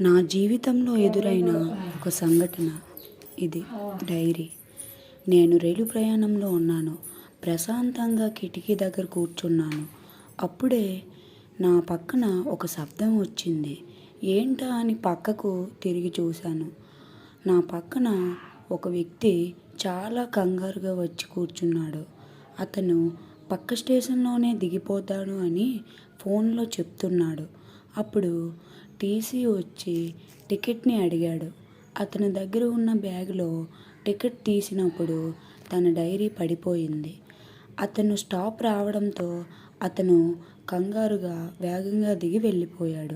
నా జీవితంలో ఎదురైన ఒక సంఘటన ఇది. డైరీ. నేను రైలు ప్రయాణంలో ఉన్నాను. ప్రశాంతంగా కిటికీ దగ్గర కూర్చున్నాను. అప్పుడే నా పక్కన ఒక శబ్దం వచ్చింది. ఏంటా అని పక్కకు తిరిగి చూశాను. నా పక్కన ఒక వ్యక్తి చాలా కంగారుగా వచ్చి కూర్చున్నాడు. అతను పక్క స్టేషన్లోనే దిగిపోతాడు అని ఫోన్లో చెప్తున్నాడు. అప్పుడు టీసీ వచ్చి టికెట్ని అడిగాడు. అతని దగ్గర ఉన్న బ్యాగ్లో టికెట్ తీసినప్పుడు తన డైరీ పడిపోయింది. అతను స్టాప్ రావడంతో అతను కంగారుగా వేగంగా దిగి వెళ్ళిపోయాడు.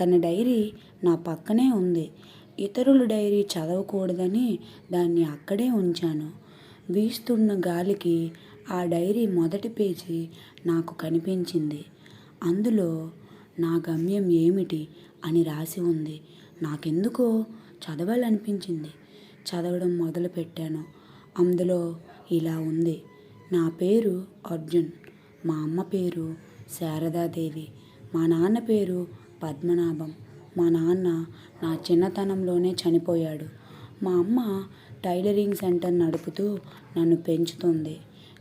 తన డైరీ నా పక్కనే ఉంది. ఇతరుల డైరీ చదవకూడదని దాన్ని అక్కడే ఉంచాను. వీస్తున్న గాలికి ఆ డైరీ మొదటి పేజీ నాకు కనిపించింది. అందులో నా గమ్యం ఏమిటి అని రాసి ఉంది. నాకెందుకో చదవాలనిపించింది. చదవడం మొదలుపెట్టాను. అందులో ఇలా ఉంది. నా పేరు అర్జున్. మా అమ్మ పేరు శారదాదేవి. మా నాన్న పేరు పద్మనాభం. మా నాన్న నా చిన్నతనంలోనే చనిపోయాడు. మా అమ్మ టైలరింగ్ సెంటర్ నడుపుతూ నన్ను పెంచుతుంది.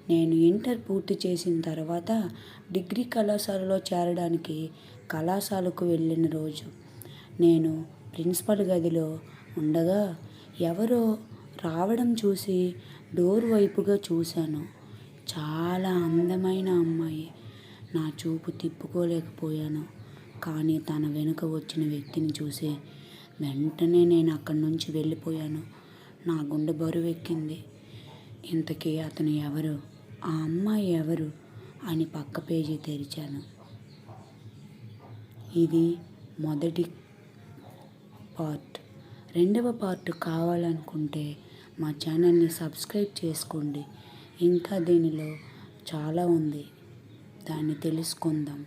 నేను ఇంటర్ పూర్తి చేసిన తర్వాత డిగ్రీ కళాశాలలో చేరడానికి కళాశాలకు వెళ్ళిన రోజు నేను ప్రిన్సిపల్ గదిలో ఉండగా ఎవరో రావడం చూసి డోర్ వైపుగా చూశాను. చాలా అందమైన అమ్మాయి. నా చూపు తిప్పుకోలేకపోయాను. కానీ తన వెనుక వచ్చిన వ్యక్తిని చూసి వెంటనే నేను అక్కడి నుంచి వెళ్ళిపోయాను. నా గుండె బరువెక్కింది. ఇంతకీ అతను ఎవరు? ఆ అమ్మాయి ఎవరు అని పక్క పేజీ తెరిచాను. ఇది మొదటి పార్ట్. రెండవ పార్ట్ కావాలనుకుంటే మా ఛానల్ని సబ్స్క్రైబ్ చేసుకోండి. ఇంకా దీనిలో చాలా ఉంది. దాన్ని తెలుసుకుందాం.